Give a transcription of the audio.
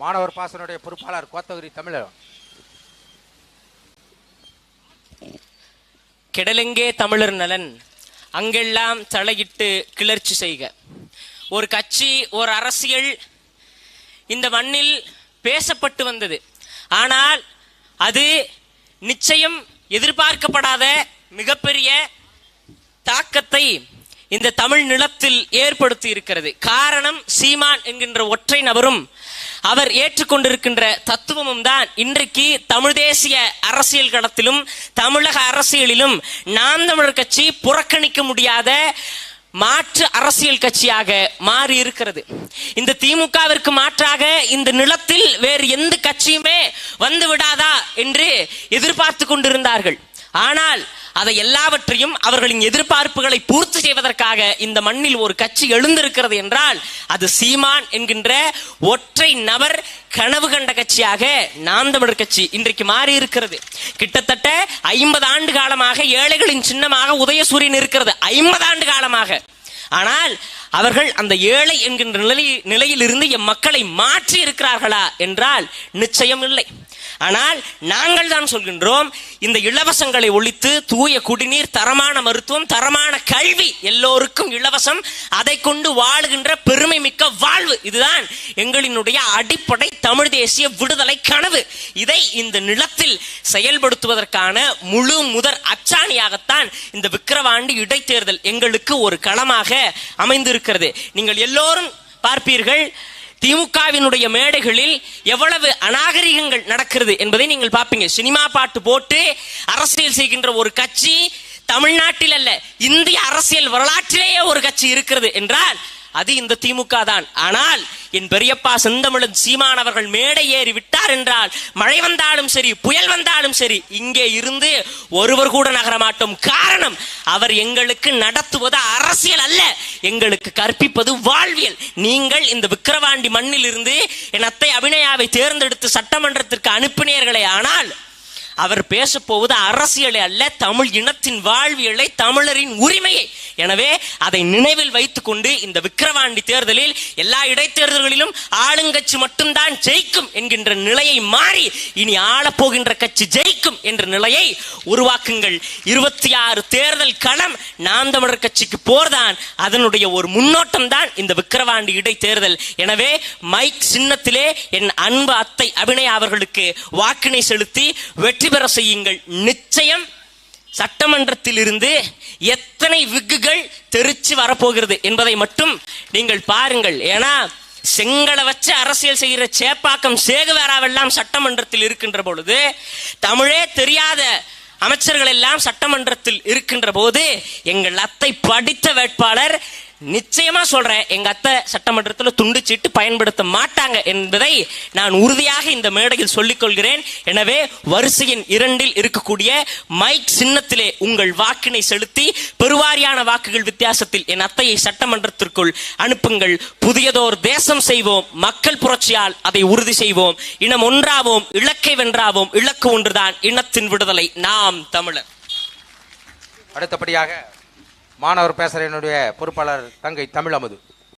மாணவர் பாசனுடைய பொறுப்பாளர் கோத்தகிரி தமிழர். கிடலெங்கே தமிழர் நலன் அங்கெல்லாம் தலையிட்டு கிளர்ச்சி செய்க. ஒரு கட்சி ஒரு அரசியல் இந்த மண்ணில் பேசப்பட்டு வந்தது. ஆனால் அது நிச்சயம் எதிர்பார்க்கப்படாத மிகப்பெரிய தாக்கத்தை இந்த தமிழ் நிலத்தில் ஏற்படுத்தி இருக்கிறது. காரணம் சீமான் என்கின்ற ஒற்றை நபரும் அவர் ஏற்றுக்கொண்டிருக்கின்ற தத்துவமும் தான் இன்றைக்கு தமிழ் தேசிய அரசியல் களத்திலும் தமிழக அரசியலிலும் நாம் தமிழர் கட்சி புறக்கணிக்க முடியாத மாற்று அரசியல் கட்சியாக மாறி இருக்கிறது. இந்த திமுகவிற்கு மாற்றாக இந்த நிலத்தில் வேறு எந்த கட்சியுமே வந்து விடாதா என்று எதிர்பார்த்து கொண்டிருந்தார்கள். ஆனால் அதை எல்லாவற்றையும் அவர்களின் எதிர்பார்ப்புகளை பூர்த்தி செய்வதற்காக இந்த மண்ணில் ஒரு கட்சி எழுந்திருக்கிறது என்றால் அது சீமான் என்கின்ற ஒற்றை நபர் கனவு கண்ட கட்சியாக நாம் தமிழர் கட்சி இன்றைக்கு மாறி இருக்கிறது கிட்டத்தட்ட ஐம்பது ஆண்டு காலமாக ஏழைகளின் சின்னமாக உதயசூரியன் இருக்கிறது. ஐம்பது ஆண்டு காலமாக. ஆனால் அவர்கள் அந்த ஏழை என்கின்ற நிலை நிலையிலிருந்து எம் மக்களை மாற்றி இருக்கிறார்களா என்றால் நிச்சயம் இல்லை. ஆனால் நாங்கள் தான் சொல்கின்றோம் இந்த இலவசங்களை ஒழித்து தூய குடிநீர் தரமான மருத்துவம் தரமான கல்வி எல்லோருக்கும் இலவசம் அதை கொண்டு வாழுகின்ற பெருமை மிக்க வாழ்வு. இதுதான் எங்களினுடைய அடிப்படை தமிழ் தேசிய விடுதலை கனவு. இதை இந்த நிலத்தில் செயல்படுத்துவதற்கான முழு முதற் அச்சாணியாகத்தான் இந்த விக்கிரவாண்டி இடைத்தேர்தல் எங்களுக்கு ஒரு களமாக அமைந்திருக்கிறது. நீங்கள் எல்லோரும் பார்ப்பீர்கள் திமுகவினுடைய மேடைகளில் எவ்வளவு அநாகரிகங்கள் நடக்கிறது என்பதை நீங்கள் பார்ப்பீங்க. சினிமா பாட்டு போட்டு அரசியல் செய்கின்ற ஒரு கட்சி தமிழ்நாட்டில் அல்ல இந்திய அரசியல் வரலாற்றிலேயே ஒரு கட்சி இருக்கிறது என்றால் அது இந்த திமுக தான். ஆனால் என் பெரியப்பா செந்தமிழன் சீமான் அவர்கள் மேடை ஏறி விட்டார் என்றால் மழை வந்தாலும் சரி புயல் வந்தாலும் சரி இங்கே இருந்து ஒருவர் கூட நகர மாட்டோம். காரணம் அவர் எங்களுக்கு நடத்துவது அரசியல் அல்ல. எங்களுக்கு கற்பிப்பது வாழ்வியல். நீங்கள் இந்த விக்கிரவாண்டி மண்ணில் இருந்து என் அத்தை அபிநயாவை தேர்ந்தெடுத்து சட்டமன்றத்திற்கு அனுப்பினீர்களே. ஆனால் அவர் பேச போவது அரசியலை அல்ல தமிழ் இனத்தின் வாழ்வியலை தமிழரின் உரிமையை. எனவே அதை நினைவில் வைத்துக்கொண்டு இந்த விக்கிரவாண்டி தேர்தலில் எல்லா இடைத்தேர்தல்களிலும் ஆளுங்கட்சி மட்டும்தான் ஜெயிக்கும் என்கின்ற நிலையை மாறி இனி ஆளப்போகின்ற கட்சி ஜெயிக்கும் என்ற நிலையை உருவாக்குங்கள். இருபத்தி ஆறு தேர்தல் களம் நாம் தமிழர் கட்சிக்கு போர்தான். அதனுடைய ஒரு முன்னோட்டம் தான் இந்த விக்கிரவாண்டி இடைத்தேர்தல். எனவே மைக் சின்னத்திலே என் அன்பு அத்தை அபிநயா அவர்களுக்கு வாக்கினை செலுத்தி வெற்றி பெற செய்யுங்கள். நிச்சயம் சட்டமன்றத்தில் இருந்து எத்தனை விக்குகள் தெரிச்சு வரப்போகிறது என்பதை மட்டும் நீங்கள் பாருங்கள். ஏன்னா செங்கலை வச்சு அரசியல் செய்கிற சேப்பாக்கம் சேகுவேராவெல்லாம் சட்டமன்றத்தில் இருக்கின்ற பொழுது தமிழே தெரியாத அமைச்சர்கள் எல்லாம் சட்டமன்றத்தில் இருக்கின்ற போது எங்கள் அத்தை படித்த வேட்பாளர் நிச்சயமா சொல்றேன். எங்க அத்தை சட்டமன்றத்தில் துண்டிச்சிட்டு பயன்படுத்த மாட்டாங்க என்பதை நான் உறுதியாக இந்த மேடையில் சொல்லிக் கொள்கிறேன். எனவே வரிசையின் இரண்டில் இருக்கக்கூடிய மைக் சின்னத்திலே உங்கள் வாக்கினை செலுத்தி பெருவாரியான வாக்குகள் வித்தியாசத்தில் என் அத்தையை சட்டமன்றத்திற்குள் அனுப்புங்கள். புதியதோர் தேசம் செய்வோம். மக்கள் புரட்சியால் அதை உறுதி செய்வோம். இனம் ஒன்றாவோம். இலக்கை வென்றாவோம். இலக்கு ஒன்றுதான். இனத்தின் விடுதலை. நாம் தமிழர். அடுத்தபடியாக மாணவர் பேசுகிற என்னுடைய பொறுப்பாளர் தங்கை தமிழ் அமுது.